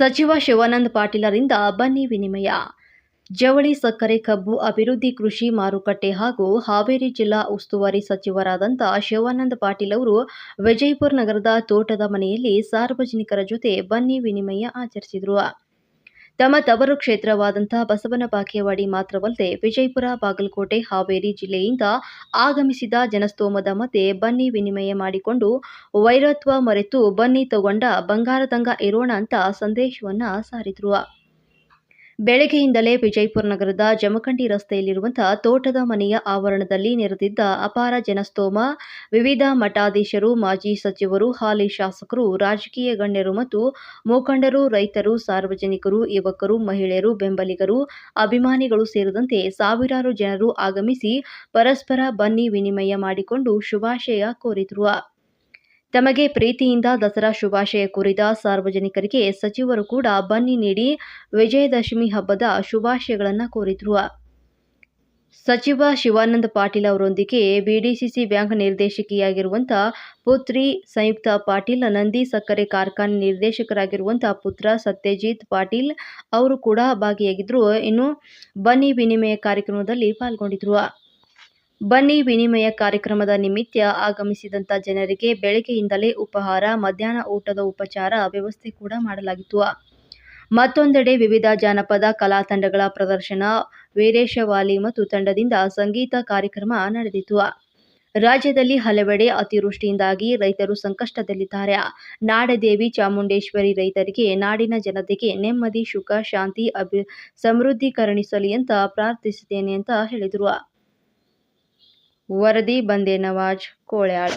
ಸಚಿವ ಶಿವಾನಂದ ಪಾಟೀಲರಿಂದ ಬನ್ನಿ ವಿನಿಮಯ. ಜವಳಿ ಸಕ್ಕರೆ ಕಬ್ಬು ಅಭಿವೃದ್ಧಿ ಕೃಷಿ ಮಾರುಕಟ್ಟೆ ಹಾಗೂ ಹಾವೇರಿ ಜಿಲ್ಲಾ ಉಸ್ತುವಾರಿ ಸಚಿವರಾದಂಥ ಶಿವಾನಂದ ಪಾಟೀಲ್ ಅವರು ವಿಜಯಪುರ ನಗರದ ತೋಟದ ಮನೆಯಲ್ಲಿ ಸಾರ್ವಜನಿಕರ ಜೊತೆ ಬನ್ನಿ ವಿನಿಮಯ ಆಚರಿಸಿದರು. ತಮ್ಮ ತವರು ಕ್ಷೇತ್ರವಾದಂತಹ ಬಸವನ ಬಾಕೇವಾಡಿ ಮಾತ್ರವಲ್ಲದೆ ವಿಜಯಪುರ, ಬಾಗಲಕೋಟೆ, ಹಾವೇರಿ ಜಿಲ್ಲೆಯಿಂದ ಆಗಮಿಸಿದ ಜನಸ್ತೋಮದ ಮಧ್ಯೆ ಬನ್ನಿ ವಿನಿಮಯ ಮಾಡಿಕೊಂಡು ವೈರತ್ವ ಮರೆತು ಬನ್ನಿ ತಗೊಂಡ ಬಂಗಾರದಂಗ ಇರೋಣ ಅಂತ ಸಂದೇಶವನ್ನ ಸಾರಿದ್ರು. ಬೆಳಗ್ಗೆಯಿಂದಲೇ ವಿಜಯಪುರ ನಗರದ ಜಮಖಂಡಿ ರಸ್ತೆಯಲ್ಲಿರುವಂತಹ ತೋಟದ ಮನೆಯ ಆವರಣದಲ್ಲಿ ನೆರೆದಿದ್ದ ಅಪಾರ ಜನಸ್ತೋಮ, ವಿವಿಧ ಮಠಾಧೀಶರು, ಮಾಜಿ ಸಚಿವರು, ಹಾಲಿ ಶಾಸಕರು, ರಾಜಕೀಯ ಗಣ್ಯರು ಮತ್ತು ಮುಖಂಡರು, ರೈತರು, ಸಾರ್ವಜನಿಕರು, ಯುವಕರು, ಮಹಿಳೆಯರು, ಬೆಂಬಲಿಗರು, ಅಭಿಮಾನಿಗಳು ಸೇರಿದಂತೆ ಸಾವಿರಾರು ಜನರು ಆಗಮಿಸಿ ಪರಸ್ಪರ ಬನ್ನಿ ವಿನಿಮಯ ಮಾಡಿಕೊಂಡು ಶುಭಾಶಯ ಕೋರಿದ್ರು. ತಮಗೆ ಪ್ರೀತಿಯಿಂದ ದಸರಾ ಶುಭಾಶಯ ಕೋರಿದ ಸಾರ್ವಜನಿಕರಿಗೆ ಸಚಿವರು ಕೂಡ ಬನ್ನಿ ನೀಡಿ ವಿಜಯದಶಮಿ ಹಬ್ಬದ ಶುಭಾಶಯಗಳನ್ನು ಕೋರಿದ್ರು. ಸಚಿವ ಶಿವಾನಂದ ಪಾಟೀಲ್ ಅವರೊಂದಿಗೆ ಬಿಡಿಸಿಸಿ ಬ್ಯಾಂಕ್ ನಿರ್ದೇಶಕಿಯಾಗಿರುವಂಥ ಪುತ್ರಿ ಸಂಯುಕ್ತ ಪಾಟೀಲ್, ನಂದಿ ಸಕ್ಕರೆ ಕಾರ್ಖಾನೆ ನಿರ್ದೇಶಕರಾಗಿರುವಂಥ ಪುತ್ರ ಸತ್ಯಜಿತ್ ಪಾಟೀಲ್ ಅವರು ಕೂಡ ಭಾಗಿಯಾಗಿದ್ದರು ಇನ್ನು ಬನ್ನಿ ವಿನಿಮಯ ಕಾರ್ಯಕ್ರಮದಲ್ಲಿ ಪಾಲ್ಗೊಂಡಿದ್ರು. ಬನ್ನಿ ವಿನಿಮಯ ಕಾರ್ಯಕ್ರಮದ ನಿಮಿತ್ತ ಆಗಮಿಸಿದಂಥ ಜನರಿಗೆ ಬೆಳಗ್ಗೆಯಿಂದಲೇ ಉಪಹಾರ, ಮಧ್ಯಾಹ್ನ ಊಟದ ಉಪಚಾರ ವ್ಯವಸ್ಥೆ ಕೂಡ ಮಾಡಲಾಗಿತ್ತು. ಮತ್ತೊಂದೆಡೆ ವಿವಿಧ ಜಾನಪದ ಕಲಾ ತಂಡಗಳ ಪ್ರದರ್ಶನ, ವೀರೇಶವಾಲಿ ಮತ್ತು ತಂಡದಿಂದ ಸಂಗೀತ ಕಾರ್ಯಕ್ರಮ ನಡೆದಿತ್ತು. ರಾಜ್ಯದಲ್ಲಿ ಹಲವೆಡೆ ಅತಿವೃಷ್ಟಿಯಿಂದಾಗಿ ರೈತರು ಸಂಕಷ್ಟದಲ್ಲಿದ್ದಾರೆ. ನಾಡದೇವಿ ಚಾಮುಂಡೇಶ್ವರಿ ರೈತರಿಗೆ, ನಾಡಿನ ಜನತೆಗೆ ನೆಮ್ಮದಿ, ಸುಖ, ಶಾಂತಿ, ಅಭಿ ಸಮೃದ್ಧಿ ಕರುಣಿಸಲಿ ಅಂತ ಪ್ರಾರ್ಥಿಸುತ್ತೇನೆ ಅಂತ ಹೇಳಿದರು. वर्दी बंदे नवाज़ कोळ्याळ.